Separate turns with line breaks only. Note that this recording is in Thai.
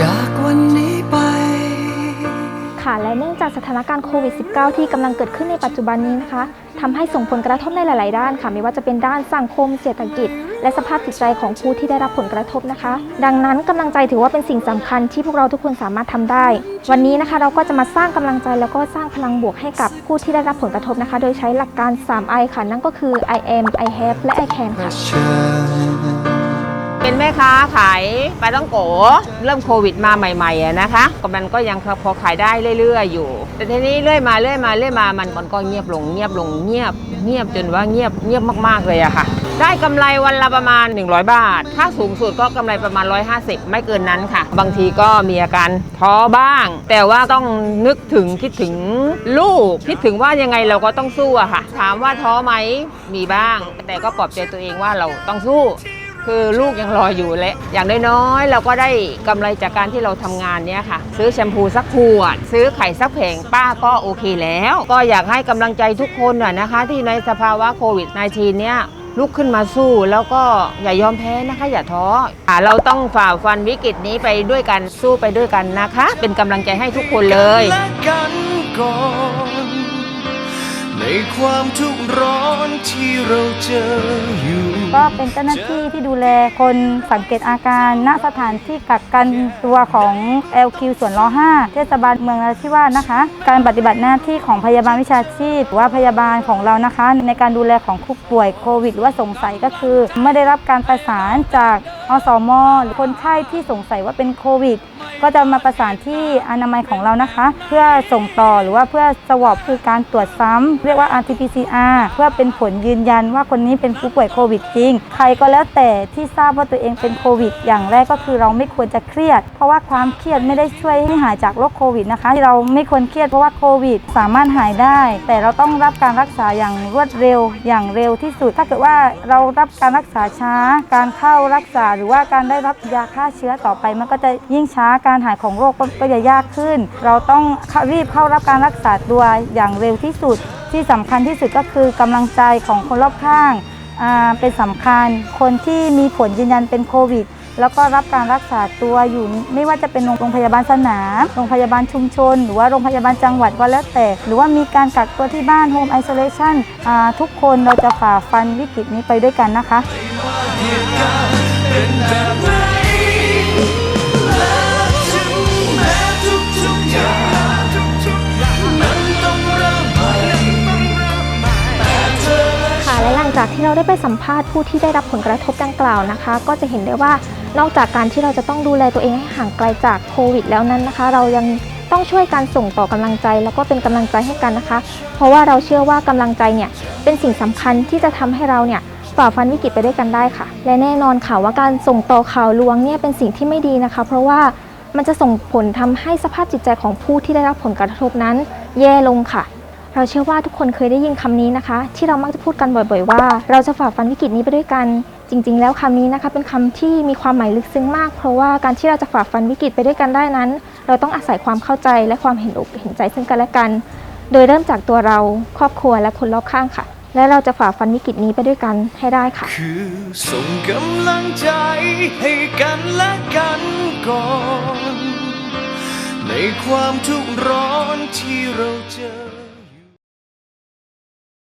จากวันนี้ไป
ค่ะและเนื่องจากสถานการณ์โควิด -19 ที่กำลังเกิดขึ้นในปัจจุบันนี้นะคะทำให้ส่งผลกระทบในหลาย ๆ ด้านค่ะ ไม่ว่าจะเป็นด้านสังคมเศรษฐกิจ และสภาพจิตใจของผู้ที่ได้รับผลกระทบนะคะ ดังนั้นกำลังใจถือว่าเป็นสิ่งสำคัญที่พวกเราทุกคนสามารถทำได้ วันนี้นะคะเราก็จะมาสร้างกำลังใจแล้วก็สร้างพลังบวกให้กับผู้ที่ได้รับผลกระทบนะคะ โดยใช้หลักการ 3I ค่ะนั่นก็คือ I am I have และ I can ค่ะ
เป็นแม่ค้าขายปลาต้องโกเริ่มโควิดมาใหม่ๆนะคะก็มันก็ยังพอขายได้เรื่อยๆอยู่ แต่ทีนี้เรื่อยมาเรื่อยมาเรื่อยมามันมันก็เงียบลงเงียบลงเงียบ เงียบจนว่าเงียบเงียบมากๆเลยอะค่ะ ได้กำไรวันละประมาณ 100 บาท ถ้าสูงสุดก็กำไรประมาณ 150 ไม่เกินนั้นค่ะ บางทีก็มีอาการท้อบ้าง แต่ว่าต้องนึกถึงคิดถึงลูก คิดถึงว่ายังไงเราก็ต้องสู้อะค่ะ ถามว่าท้อไหมมีบ้าง แต่ก็ปลอบใจตัวเองว่าเราต้องสู้ คือลูกยังรออยู่และ อย่างน้อยๆเราก็ได้กำไรจากการที่เราทำงานเนี้ยค่ะ ซื้อแชมพูสักขวด ซื้อไข่สักแผงป้าก็โอเคแล้ว ก็อยากให้กำลังใจทุกคนน่ะนะคะ ที่ในสภาวะโควิด -19 เนี้ยลุกขึ้นมาสู้แล้วก็อย่ายอมแพ้นะคะ อย่าท้ออเราต้องฝ่าฟันวิกฤตนี้ไปด้วยกันสู้ไปด้วยกันนะคะ เป็นกำลังใจให้ทุกคนเลย
ในความทุกข์ร้อนที่เราเจอ
ก็เป็นเจ้าหน้าที่ที่ดูแลคนสังเกตอาการณสถานที่กักกันตัวของ LQ ส่วนล้อ5เทศบาลเมืองนราธิวาสนะคะ การปฏิบัติหน้าที่ของพยาบาลวิชาชีพหรือว่าพยาบาลของเรานะคะ ในการดูแลของผู้ป่วยโควิดหรือว่าสงสัยก็คือ ไม่ได้รับการประสานจากอสมหรือคนไข้ที่สงสัยว่าเป็นโควิด ก็จะมาประสานที่อนามัยของเรานะคะ เพื่อส่งต่อหรือว่าเพื่อสวอปคือการตรวจซ้ำเรียกว่า RT-PCR เพื่อเป็นผลยืนยันว่าคนนี้เป็นผู้ป่วยโควิดจริง ใครก็แล้วแต่ที่ทราบว่าตัวเองเป็นโควิด อย่างแรกก็คือเราไม่ควรจะเครียด เพราะว่าความเครียดไม่ได้ช่วยให้หายจากโรคโควิดนะคะที่เราไม่ควรเครียดเพราะว่าโควิด สามารถหายได้ แต่เราต้องรับการรักษาอย่างรวดเร็วอย่างเร็วที่สุด ถ้าเกิดว่าเรารับการรักษาช้า การเข้ารักษาหรือว่าการได้รับยาฆ่าเชื้อต่อไปมันก็จะยิ่งช้าการการหายของโรคก็จะยากขึ้น เราต้องรีบเข้ารับการรักษาตัวอย่างเร็วที่สุด ที่สำคัญที่สุดก็คือกำลังใจของคนรอบข้างเป็นสำคัญคนที่มีผลยืนยันเป็นโควิดแล้วก็รับการรักษาตัวอยู่ไม่ว่าจะเป็นโรงพยาบาลสนามโรงพยาบาลชุมชน หรือว่าโรงพยาบาลจังหวัดก็แล้วแต่ หรือว่ามีการกักตัวที่บ้าน Home Isolation อ่าทุกคนเราจะฝ่าฟันวิกฤตนี้ไปด้วยกันนะคะ
จากที่เราได้ไปสัมภาษณ์ผู้ที่ได้รับผลกระทบดังกล่าวนะคะ ก็จะเห็นได้ว่านอกจากการที่เราจะต้องดูแลตัวเองให้ห่างไกลจากโควิด แล้วนั้นนะคะ เรายังต้องช่วยการส่งต่อกำลังใจ แล้วก็เป็นกำลังใจให้กันนะคะ เพราะว่าเราเชื่อว่ากำลังใจเนี่ยเป็นสิ่งสำคัญที่จะทำให้เราเนี่ยฝ่าฟันวิกฤตไปด้วยกันได้ค่ะ และแน่นอนค่ะว่าการส่งต่อข่าวลวงเนี่ยเป็นสิ่งที่ไม่ดีนะคะ เพราะว่ามันจะส่งผลทำให้สภาพจิตใจของผู้ที่ได้รับผลกระทบนั้น แย่ลงค่ะ เราเชื่อว่าทุกคนเคยได้ยินคำนี้นะคะ ที่เรามักจะพูดกันบ่อยๆ ว่า เราจะฝ่าฟันวิกฤตนี้ไปด้วยกัน จริง ๆ แล้วคำนี้นะคะเป็นคำที่มีความหมายลึกซึ้งมาก เพราะว่าการที่เราจะฝ่าฟันวิกฤตไปด้วยกันได้นั้น เราต้องอาศัยความเข้าใจและความเห็นอกเห็นใจซึ่งกันและกัน โดยเริ่มจากตัวเราครอบครัวและคนรอบข้างค่ะ และเราจะฝ่าฟันวิกฤตนี้ไปด้วยกันให้ได้ค่ะ
คือส่งกำลังใจให้กันและกันก่อนในความทุกข์ร้อนที่เราเจอ